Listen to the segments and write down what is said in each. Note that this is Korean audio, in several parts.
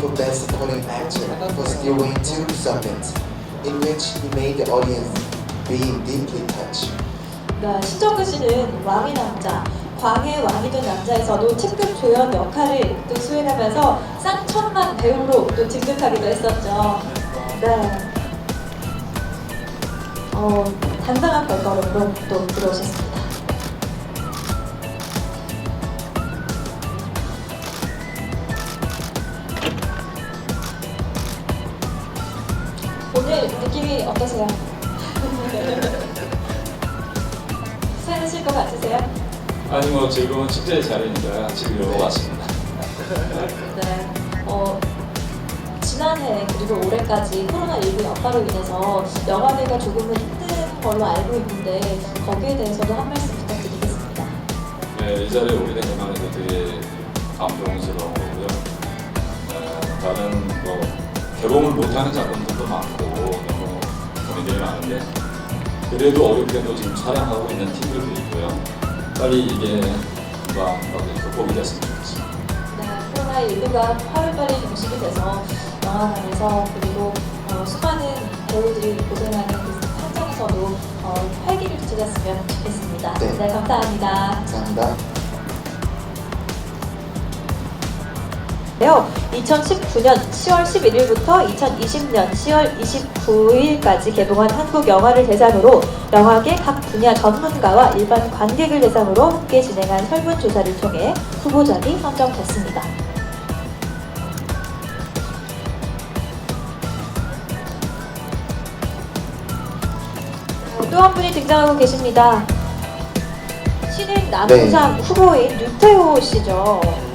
for Best Supporting Actor for Still Waiting 2 Summit, in which he made the audience being deeply touched. 네, 신정근 씨는 왕의 남자, 광의 왕이 된 남자에서도 특급 조연 역할을 또 수행하면서 쌍천만 배우로 또 등극하기도 했었죠. 네. 어, 당당한 발걸음으로 또 들어오셨습니다. 어떠세요? 괜찮으실 것 같으세요? 아니 뭐 즐거운 축제 자리니까 즐기려고 왔습니다. 네. 어, 지난해 그리고 올해까지 코로나19 여파로 인해서 영화계가 조금은 힘든 걸로 알고 있는데 거기에 대해서도 한 말씀 부탁드리겠습니다. 네, 이 자리에 오게 된 것만으로도 되게 감동스러운 거고요. 어, 다른 뭐 개봉을 못하는 작품들도 많고 고민들이 많은데 그래도 어렵게도 지금 촬영하고 있는 팀들도 있고요. 빨리 이게 이렇게 극복이 됐으면 좋겠습니다. 네, 코로나19가 하루빨리 종식이 돼서 영화관에서 그리고 어, 수많은 배우들이 고생하는 그 현장에서도 어, 활기를 찾았으면 좋겠습니다. 네. 네 감사합니다. 감사합니다. 요 2019년 10월 11일부터 2020년 10월 29일까지 개봉한 한국 영화를 대상으로 영화계 각 분야 전문가와 일반 관객을 대상으로 함께 진행한 설문조사를 통해 후보작이 선정됐습니다. 또 한 분이 등장하고 계십니다. 신인 남우상 후보인 류태호 씨죠.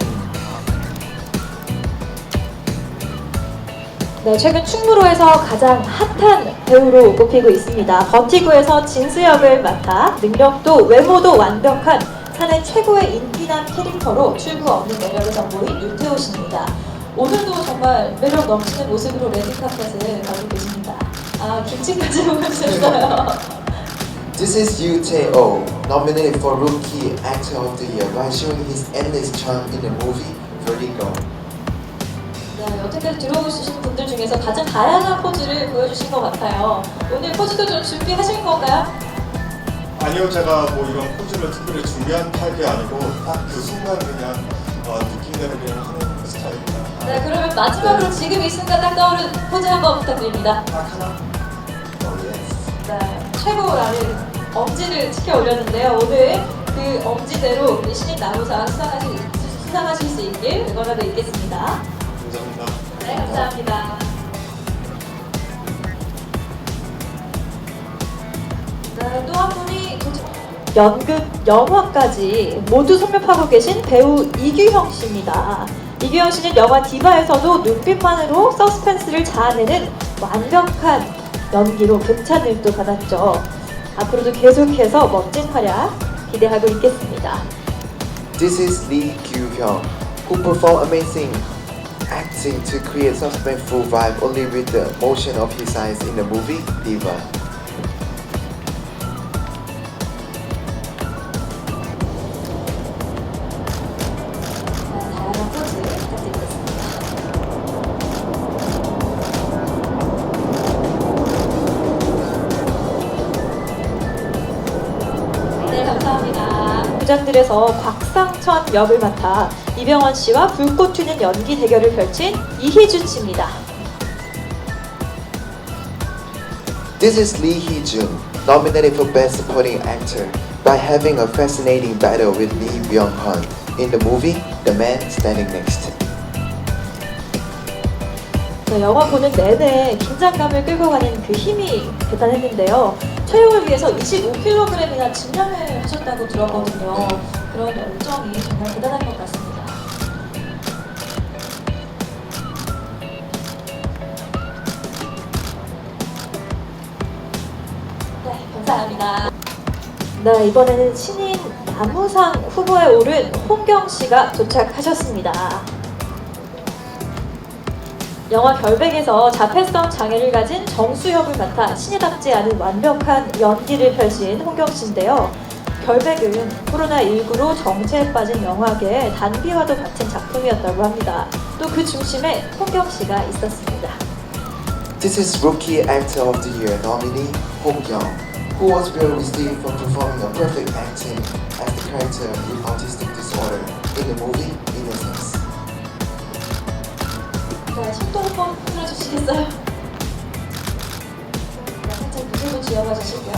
네, 최근 충무로에서 가장 핫한 배우로 꼽히고 있습니다. 버티고에서 진수 역을 맡아 능력도 외모도 완벽한 사내 최고의 인기남 캐릭터로 출구 없는 매력을 선보인 윤태호 씨입니다. 오늘도 정말 매력 넘치는 모습으로 레드카펫을 가고 계십니다. 아, 김치까지 보여주셨어요. This is Yu Tae-oh, nominated for Rookie Actor of the Year by showing his endless charm in the movie Vertigo. 네, 여태까지 들어오신 분들 중에서 가장 다양한 포즈를 보여주신 것 같아요. 오늘 포즈도 좀 준비하신 건가요? 아니요, 제가 뭐 이런 포즈를 특별히 준비한 타입이 아니고 딱 그 순간 그냥 어, 느낌대로 그냥 하는 스타일입니다. 네, 그러면 마지막으로 지금 이 순간 딱 떠오른 포즈 한번 부탁드립니다. 딱 하나. Oh yes. 네, 최고라는 엄지를 치켜 올렸는데요. 오늘 그 엄지대로 신인 나무상 수상하실, 수상하실 수 있길 응원하고 있겠습니다. 감사합니다. 네, 감사합니다. 네, 또한 분이 연극, 영화까지 모두 섭렵하고 계신 배우 이규형 씨입니다. 이규형 씨는 영화 디바에서도 눈빛만으로 서스펜스를 자아내는 완벽한 연기로 극찬을 또 받았죠. 앞으로도 계속해서 멋진 활약 기대하고 있겠습니다. This is Lee Kyu-hyun, who performed amazing acting to create suspenseful vibe only with the motion of his eyes in the movie Diva. 다양한 포즈 부탁드리겠습니다. 네, 감사합니다. 부장들에서 곽상천 역을 맡아 이병헌 씨와 불꽃 튀는 연기 대결을 펼친 이희준 씨입니다. This is Lee Hee-jun, nominated for Best Supporting Actor by having a fascinating battle with Lee Byung-hun in the movie The Man Standing Next. 네, 영화 보는 내내 긴장감을 끌고 가는 그 힘이 대단했는데요. 촬영을 위해서 25kg이나 증량을 하셨다고 들었거든요. 그런 열정이 정말 대단한 것 같습니다. 네, 감사합니다. 네, 이번에는 신인 나무상 후보에 오른 홍경 씨가 도착하셨습니다. 영화 결백에서 자폐성 장애를 가진 정수 역을 맡아 신이답지 않은 완벽한 연기를 펼친 홍경 씨인데요. 결백은 코로나19로 정체에 빠진 영화계의 단비와도 같은 작품이었다고 합니다. 또 그 중심에 홍경 씨가 있었습니다. This is Rookie Actor of the Year nominee Hong Young, who was well received for performing a perfect acting as the character with autistic disorder in the movie 네, 손도 한번 흔들어주시겠어요? 네, 살짝 무릎을 쥐어봐 주시고요.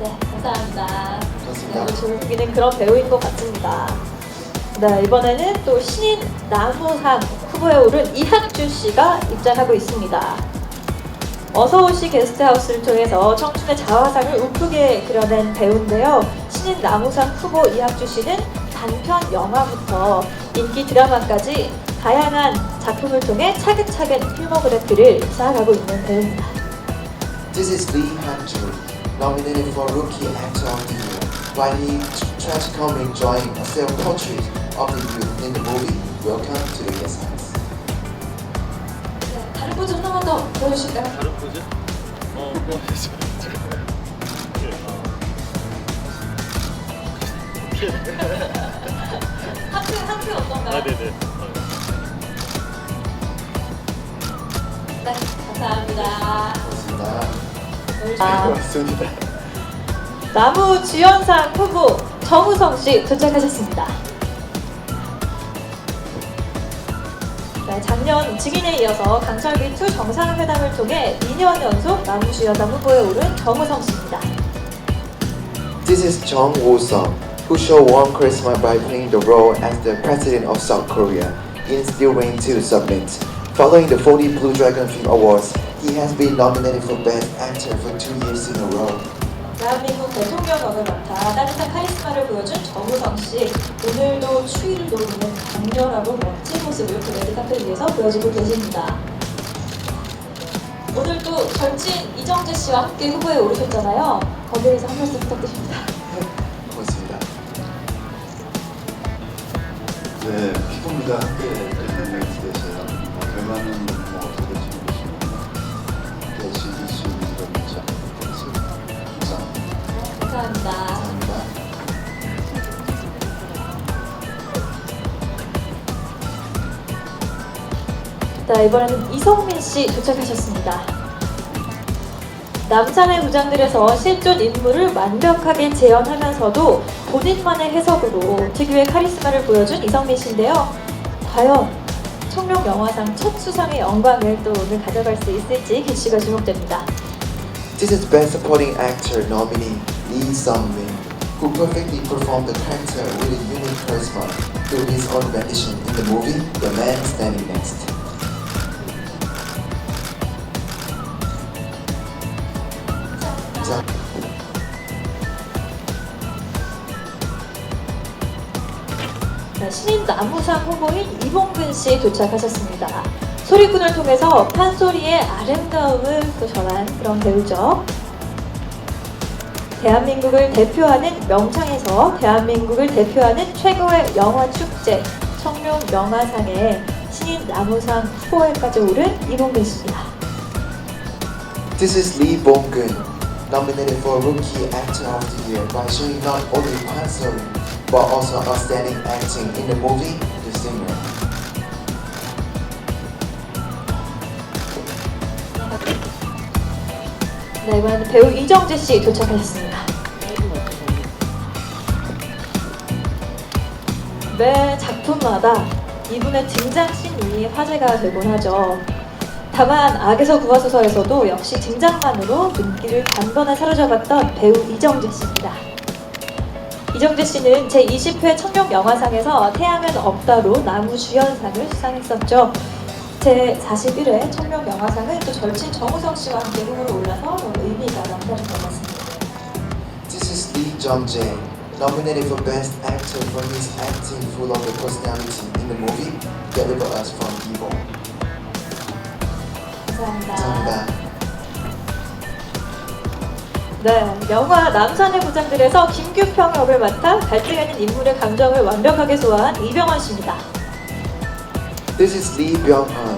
네, 감사합니다. 네, 즐기는 그런 배우인 것 같습니다. 네, 이번에는 또 신인 나무상 후보에 오른 이학주 씨가 입장하고 있습니다. 어서오시 게스트하우스를 통해서 청춘의 자화상을 우프게 그려낸 배우인데요. 신인 나무상 후보 이학주 씨는 단편 영화부터 인기 드라마까지 다양한 작품을 통해 차근차근 필모그래피를 쌓아가고 있는 배우입니다. This is Lee Han-joo, nominated for Rookie Actor of the Year, while he tragically enjoying a self-portrait of the youth in the movie Welcome to the Guest House. 네, 다른 포즈 하나만 더 보여주실까요? 다른 포즈? 어, 뭐 해야죠. 하트, 하트 어떤가요? 아, 네네. 네, 감사합니다. 고맙습니다. 아, 고맙습니다. 나무 주연상 후보 정우성 씨 도착하셨습니다. 네, 작년 직인에 이어서 강철기 2 정상회담을 통해 2년 연속 나무 주연상 후보에 오른 정우성 씨입니다. This is Jung Woo-sung, who showed warm charisma by playing the role as the president of South Korea in Steel Rain 2 Summit. Following the 40 Blue Dragon Film Awards, he has been nominated for Best Actor for two years in a row. 대한민국 대통령 역을 맡아 따뜻한 카리스마를 보여준 정우성 씨. 오늘도 추위를 녹이는 강렬하고 멋진 모습을 그 레드카펫 위에서 보여주고 계십니다. 오늘도 절친 이정재 씨와 함께 후보에 오르셨잖아요. 거기에 대해서 한 말씀 부탁드립니다. 고맙습니다. 네, 피부입니다. 함께 되는 엑 뭐 어떻게 모르겠습니다. 네, 즐길 수 있는 걸 자, 그렇습니다. 감사합니다. 감사합니다. 자, 이번에는 이성민 씨 도착하셨습니다. 남산의 부장들에서 실존 인물을 완벽하게 재현하면서도 본인만의 해석으로 특유의 카리스마를 보여준 이성민 씨인데요. 과연 청룡 영화상 첫 수상의 영광을 또 오늘 가져갈 수 있을지 기시가 주목됩니다. This is Best Supporting Actor nominee Lee Sung-min, who perfectly performed the character with a unique charisma through his own rendition in the movie The Man Standing Next. 자, 신인 나무상 후보인 이봉근 씨 도착하셨습니다. 소리꾼을 통해서 판소리의 아름다움을 또 전한 그런 배우죠. 대한민국을 대표하는 명창에서 대한민국을 대표하는 최고의 영화 축제 청룡 영화상에 신인 나무상 후보에까지 오른 이봉근 씨입니다. This is Lee Bong-gun, nominated for Rookie Actor of the Year by showing not only Pansori, but also outstanding acting in the movie The Singer. 네, 이번에는 배우 이정재 씨 도착하셨습니다. 매 작품마다 이분의 등장씬이 화제가 되곤 하죠. 다만 악에서 구하소서에서도 역시 등장만으로 눈길을 단번에 사로잡았던 배우 이정재 씨입니다. 이정재 씨는 제20회 청룡 영화상에서 태양은 없다로 나무 주연상을 수상했었죠. 제41회 청룡 영화상은 또 절친 정우성 씨와 함께 후보로 올라서 의미가 남다른 것 같습니다. This is Lee Jung-jae, nominated for Best Actor for his acting full of the personality in the movie Deliver Us from Evil. 감사합니다. 감사합니다. 네, 영화 남산의 부장들에서 김규평 역을 맡아 갈등하는 인물의 감정을 완벽하게 소화한 이병헌 씨입니다. This is Lee Byung-hun,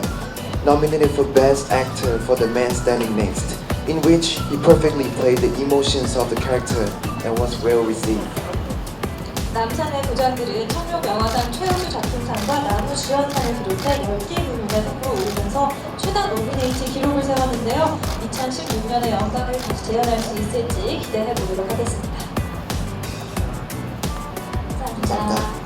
nominated for Best Actor for The Man Standing Next, in which he perfectly played the emotions of the character and was well received. 남산의 부장들은 청룡 영화상 최우수 작품상과 나무 주연상을 비롯해 10개 오르면서 최다 노미네이트 기록을 세웠는데요. 2016년의 영광을 다시 재현할 수 있을지 기대해 보도록 하겠습니다. 감사합니다. 감사합니다.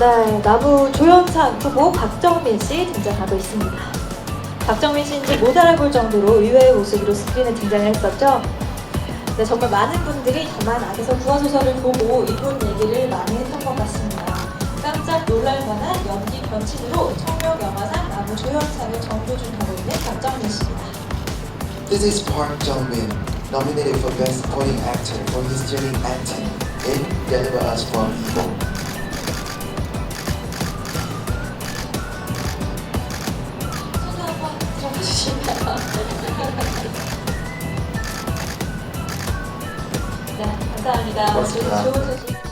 네, 나무 조연상 후보 박정민 씨 등장하고 있습니다. 박정민 씨인지 못 알아볼 정도로 의외의 모습으로 스크린에 등장을 했었죠. 네, 정말 많은 분들이 다만 악에서 구화소설을 보고 이분 얘기를 많이 했던 것 같습니다. 깜짝 놀랄 만한 연기 변신으로 청룡 영화상 나무 조연상을 정조준 하고 있는 박정민 씨입니다. This is Park Jong-min, nominated for Best Supporting Actor for his unique acting in Deliver Us From Evil. 네, 감사합